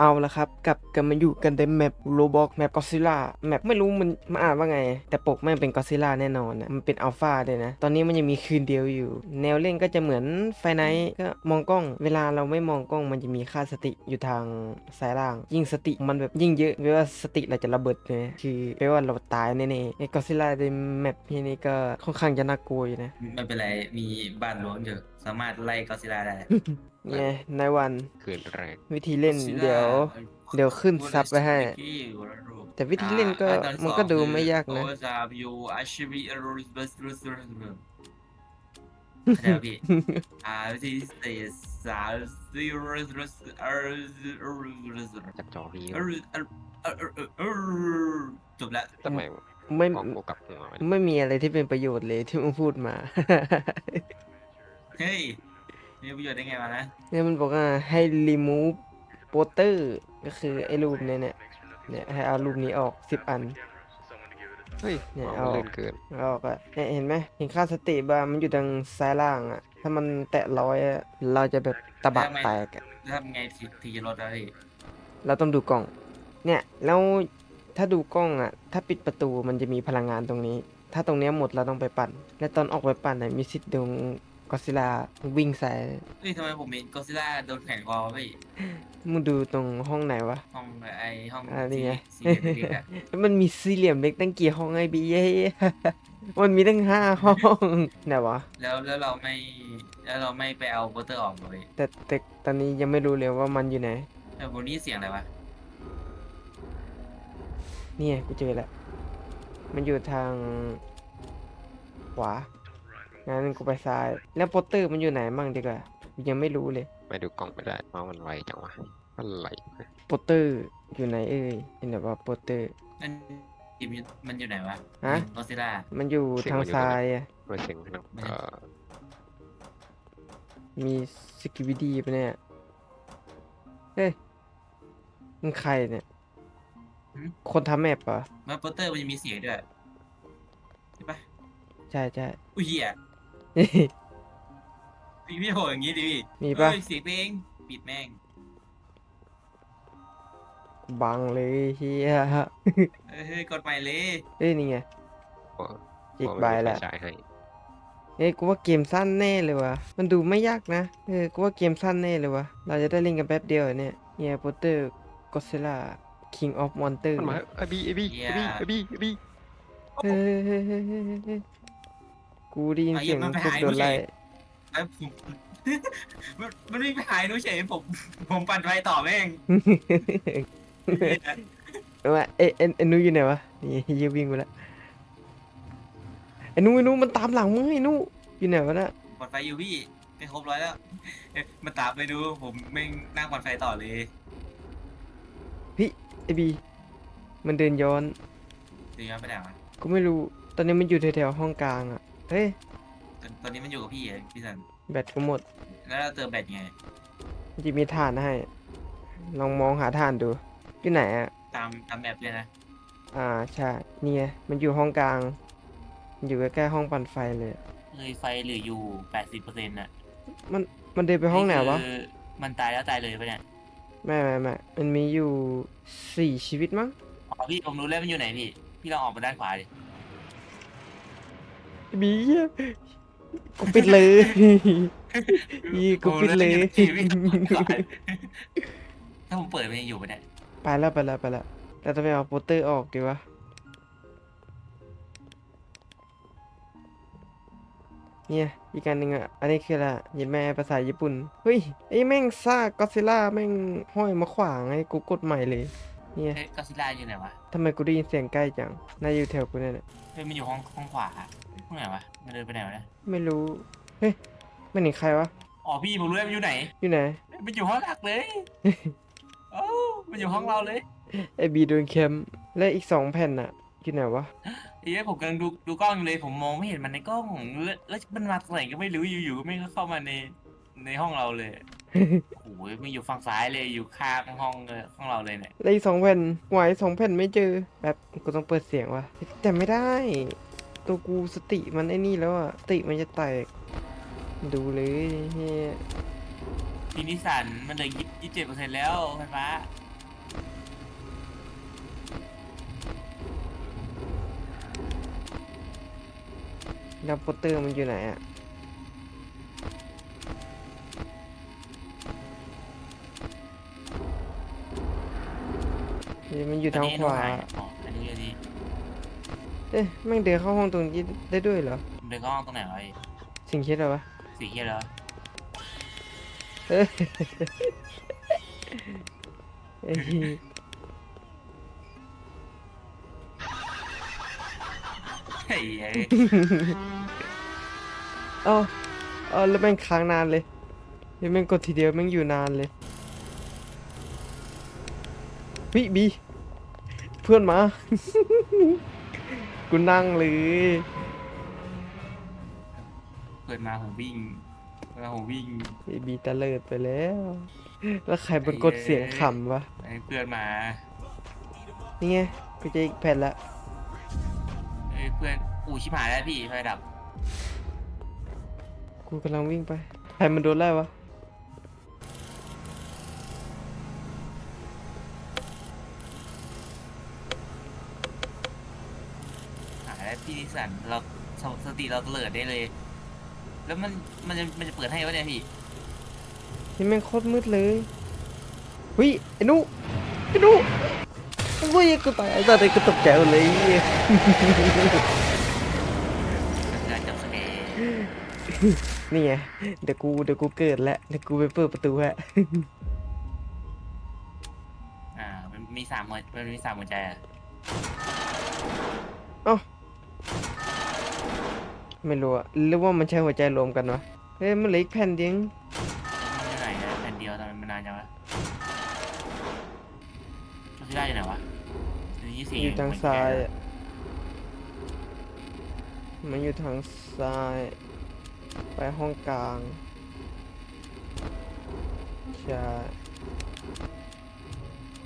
เอาละครับกลับกันมาอยู่กันในแมปโรบอกแมปก็ซิล่าแมปไม่รู้มันมันอ่านว่าไง แต่ปกแม่งเป็นก็ซิล่าแน่นอนนะมันเป็นอัลฟาด้วยนะ ตอนนี้มันยังมีคืนเดียวอยู่ แนวเล่นก็จะเหมือนไฟไนท์ก็มองกล้อง เวลาเราไม่มองกล้องมันจะมีค่าสติอยู่ทางซ้ายล่าง ยิ่งสติมันแบบยิ่งเยอะแปลว่าสติเราจะระเบิดเลยคือแปลว่าเราตายแน่ๆไอ้ก็ซิล่าในแมปที่นี่ก็ค่อนข้างจะน่ากลัวอยู่นะไม่เป็นไรมีบ้านหลวงอยู่ สามารถไล่กอซิลล่าได้ ไงนายวันคืนแรก วิธีเล่นเดี๋ยว เดี๋ยวขึ้นซับไว้ให้ แต่วิธีเล่นก็มันก็ดูไม่ยากนะ โอซาบิวอาชิบิอรุสบัสรุสรุสรุสเข้าใจปะพี่ อ่าวิธีสี่สามสี่รุสรุสอารุรุสรุสจับจอพี่อารุอารุอารุอารุจบแล้วทำไมไม่ของกูกลับหัวมันไม่มีอะไรที่เป็นประโยชน์เลยที่มึงพูดมา เฮ้ย มีประโยชน์ได้ไงมานะ เนี่ยมันบอกว่าให้ remove poster ก็คือไอ้รูปเนี่ยเนี่ยเนี่ยให้เอารูปนี้ออก10อัน เฮ้ยเนี่ยเอาเอาเล่นเกินเอาออกอะเนี่ยเห็นไหมเห็นค่าสติบาร์มันอยู่ทางซ้ายล่างอะถ้ามันแตะร้อยอะเราจะแบบตะบะแตกอะทำไงทีทีจะลดแล้วพี่เราต้องดูกล้อง เนี่ยแล้วถ้าดูกล้องอะถ้าปิดประตูมันจะมีพลังงานตรงนี้ ถ้าตรงเนี้ยหมดเราต้องไปปั่น และตอนออกไปปั่นอะมีสิทธิ์โดน ก็ซิลาวิ่งใส่เฮ้ยทำไมผมเห็นกอซิลล่าโดนแขวนคอวะพี่มึงดูตรงห้องไหนวะ ห้องไอห้องอ่านี่ไง สี่สี่เหลี่ยมเล็กๆอะมันมีสี่เหลี่ยมเล็กตั้งกี่ห้องไอ้บีเย้ มันมีตั้งห้าห้องไหนวะ แล้วแล้วเราไม่แล้วเราไม่ไปเอาโปสเตอร์ออกเลยแต่แต่ตอนนี้ยังไม่รู้เลยว่ามันอยู่ไหน แต่ผมนี่เสียงอะไรวะเนี่ยกูเจอแล้ว มันอยู่ทางขวา งั้นกูไปซ้าย แล้วโปสเตอร์มันอยู่ไหนมั่งดีกว่ากูยังไม่รู้เลย ไม่ดูกล้องไม่ได้เพราะมันไวจังวะมันไหลโปสเตอร์อยู่ไหนเอ่ยเห็นแบบว่าโปสเตอร์ มันมันอยู่ไหนวะฮะกอซิลล่ามันอยู่ทางซ้ายอะไม่เสียงขนาดไม่เออมีสกิวิดีปะเนี่ยเฮ้ยมันใครเนี่ย คนทำแมปเหรอมันโปสเตอร์มันจะมีเสียงด้วยใช่ปะใช่ใช่อุ้ยเหี้ย พี่พี่โหอย่างงี้ดิพี่มีปะ เอ้ยเสียงเพลงปิดแม่งบังเลยเฮียเอ้ยเฮ้ยกดใหม่เลยเอ้ยนี่ไงโอ้อีกโอ้ใบไม่มีละไฟฉายให้เอ้ยกูว่าเกมสั้นแน่เลยวะมันดูไม่ยากนะเออกูว่าเกมสั้นแน่เลยวะเราจะได้เล่นกันแป๊บเดียวเนี่ยเฮียโปเตอร์ก็ซิล่า King of Monster มันมาไอ้บีไอ้บีไอ้บีไอ้บีไอ้บีเฮ้ยเฮ้ยเฮ้ยเฮ้ยเฮ้ย กูได้ยินเสียงพวกโดนไล่ไอ้ผมมันมันไม่ไปหายหนูเฉยผม ผมปั่นไฟต่อแม่งเอาว่าเอ้ยเอ็นเอ็นนูอยู่ไหนวะนี่เฮียวิ่งไปแล้วไอ้นูไอ้นูมันตามหลังมึงไอ้นูอยู่ไหนวะน่ะปั่นไฟอยู่พี่ไปครบร้อยแล้วเอ๊ะมาตามไปดูผมแม่งนั่งปั่นไฟต่อเลยไอ้บี มันเดินย้อนตีมันไปไหนวะกูไม่รู้ตอนนี้มันอยู่แถวๆห้องกลางอะ เฮ้ยตอนตอนนี้มันอยู่กับพี่เองพี่สัน แบตกูหมดแล้วเราเติมแบตไงมันจะมีฐานให้ ลองมองหาฐานดูอยู่ไหนอะ ตามตามแบบเลยนะ อ่าใช่นี่ไงมันอยู่ห้องกลางมันอยู่ใกล้ๆห้องปั่นไฟเลยเลยไฟเหลืออยู่แปดสิบเปอร์เซ็นต์น่ะมันมันเดินไปห้องไหนวะ คือมันตายแล้วตายเลยปะเนี่ย ไม่ไม่ไม่มันมีอยู่สี่ชีวิตมั้ง อ๋อพี่ผมรู้แล้วมันอยู่ไหนพี่ พี่ลองออกมาด้านขวาดิ บีกูปิดเลยอีกูปิดเลยถ้าผมเปิดมันยังอยู่ปะเนี่ยไปแล้วไปแล้วไปแล้วแต่ต้องไปเอาโปสเตอร์ออกดีวะ เนี่ยอีกอันหนึ่งอะ อันนี้คืออะไรยินแม่ภาษาญี่ปุ่น เฮ้ยไอ้แม่งซากก็ซิล่าแม่งห้อยมาขวางไอ้กูกดใหม่เลย เนี่ยเฮ้ยก็ซิล่าอยู่ไหนวะทำไมกูได้ยินเสียงใกล้จังน่าอยู่แถวกูเนี่ยแหละเฮ้ยมันอยู่ห้องห้องขวาห้องไหนวะมันเดินไปไหนวะเนี่ยไม่รู้ เฮ้ยมันเห็นใครวะ อ๋อพี่ผมรู้แล้วมันอยู่ไหนอยู่ไหน มันอยู่ห้องหลักเลยโอ้มันอยู่ห้องเราเลยไอบีโดนแคมป์และอีกสองแผ่นน่ะอยู่ไหนวะ ไอ้เหี้ยผมกำลังดูดูกล้องอยู่เลยผมมองไม่เห็นมันในกล้องแล้วแล้วมันมาจากไหนก็ไม่รู้อยู่ๆก็ไม่งเข้ามาในในห้องเราเลย โอ้ยไม่อยู่ฝั่งซ้ายเลยอยู่ข้างห้องเลยห้องเราเลยเนี่ยได้สองแผ่นหวยสองแผ่นไม่เจอแบบกูต้องเปิดเสียงวะแต่ไม่ได้ ตัวกูสติมันไอ้นี่แล้วอะสติมันจะแตก ดูเลยเฮียทีนิสันมันเหลืยี่สิบเจ็ดเปอร์เซ็นต์แล้วไฟฟ้าดับโปเตอร์มันอยู่ไหนอะ เฮ้ยมันอยู่ทางขวา อ๋ออันนี้อันนี้เอ๊ะแม่งเดินเข้าห้องตรงนี้ได้ด้วยเหรอเดินเข้าห้องตรงไหนวะไอ้สิ่งคิดอะไรวะ สีเขียวแล้วเอ้ยเอ้ยเฮ้ยไอ้เอ้าเอ้าแล้วแม่งค้างนานเลยเฮ้ยแม่งกดทีเดียวแม่งอยู่นานเลย วิบีเพื่อนมา กูนั่งเลยเปิดมาผมวิ่งเปิดมาผมวิ่งบีบีตะเลิดไปแล้ว แล้วใครเป็นกดเสียงขำวะไอ้เพื่อนมานี่ไงกูจะอีกแผ่นละเอ้ยเพื่อนอู้ชิบหายแล้วพี่ไฟดับ กูกำลังวิ่งไป ใครมันโดนไล่วะ หาย แล้วพี่นิสสันเราสสติเราเตลิดได้เลย แล้วมันมันจะมันจะเปิดให้วะเนี่ยพี่นี่แม่งโคตรมืดเลยเฮ้ยไอ้หนุไอ้หนุโอ้ยกูตายไอ้สัตว์ไอ้กูตกใจหมดเลยไอ้เหี้ยการจับสเกย์นี่ไงเดี๋ยวกูเดี๋ยวกูเกิดแล้วเดี๋ยวกูไปเปิดประตูฮะอ่ามันมีสามหัวมันมีสามหัวใจอะเอ้า ไม่รู้อะหรือว่ามันใช้หัวใจรวมกันวะเฮ้ยมันเหลืออีกแผ่นเดียวมันอยู่ไหนนะแผ่นเดียวทำไมมันนานจังวะมันได้อยู่ไหนวะยี่สี่อยู่ทางซ้ายอะมันอยู่ทางซ้าย ไปห้องกลางใช่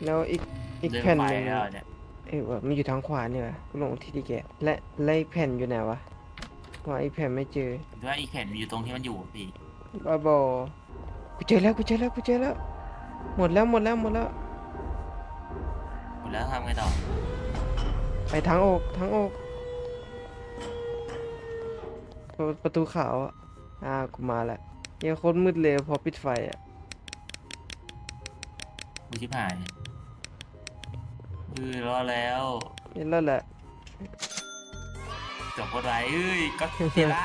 แล้วอีกอีกเดินแผ่นไปหนึ่งแล้วเนี่ยเอ้ยว่ามันอยู่ทางขวาเนี่ยวะกูหลงที่ดีแกะและและอีกแผ่นอยู่ไหนวะ ว่าอีกแผ่นไม่เจอผมว่าอีกแผ่นมันอยู่ตรงที่มันอยู่อะพี่บ้าบอกูเจอแล้วกูเจอแล้วกูเจอแล้ว หมดแล้วหมดแล้วหมดแล้ว หมดแล้วทำไงต่อไปทางออกทางออกประประตูขาวอะอ่ากูมาแล้วยังโคตรมืดเลยพอปิดไฟอะกูชิบหายคือรอแล้วนี่แล้วแหละ จบคนไรเอ้ยก็เจล่า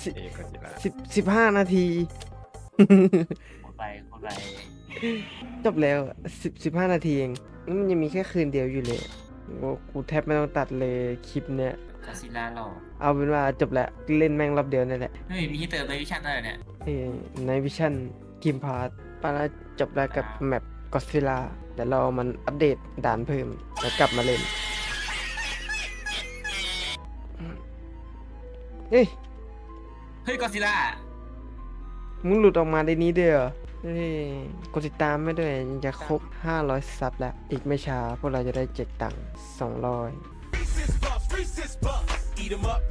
สิเอ้ก็จิละสิบสิบห้านาที คนไปคนไปจบแล้วสิบสิบห้านาทีเองนี่มันยังมีแค่คืนเดียวอยู่เลยโอ้กูแทบไม่ต้องตัดเลยคลิปเนี้ยกาซิล่าหรอเอาเป็นว่าจบแล้วเล่นแม่งรอบเดียวนั่นแหละเฮ้ยมีให้เติมในวิชั่นด้วยเหรอเนี่ยเอ่อในวิชั่นกิมพาร์ตปาแล้วจบแล้วกับอ่าแมป ก็ซิล่าแต่เรามันอัปเดตด่านเพิ่มแล้วกลับมาเล่นเฮ้ยเฮ้ยกอซิล่ามึงหลุดออกมาในนี้ด้วยเหรอเฮ้ยกดติดตามไม่ด้วยยังจะครบ 500 ซับแล้ว อีกไม่ช้า พวกเราจะได้เจ็ดตังค์200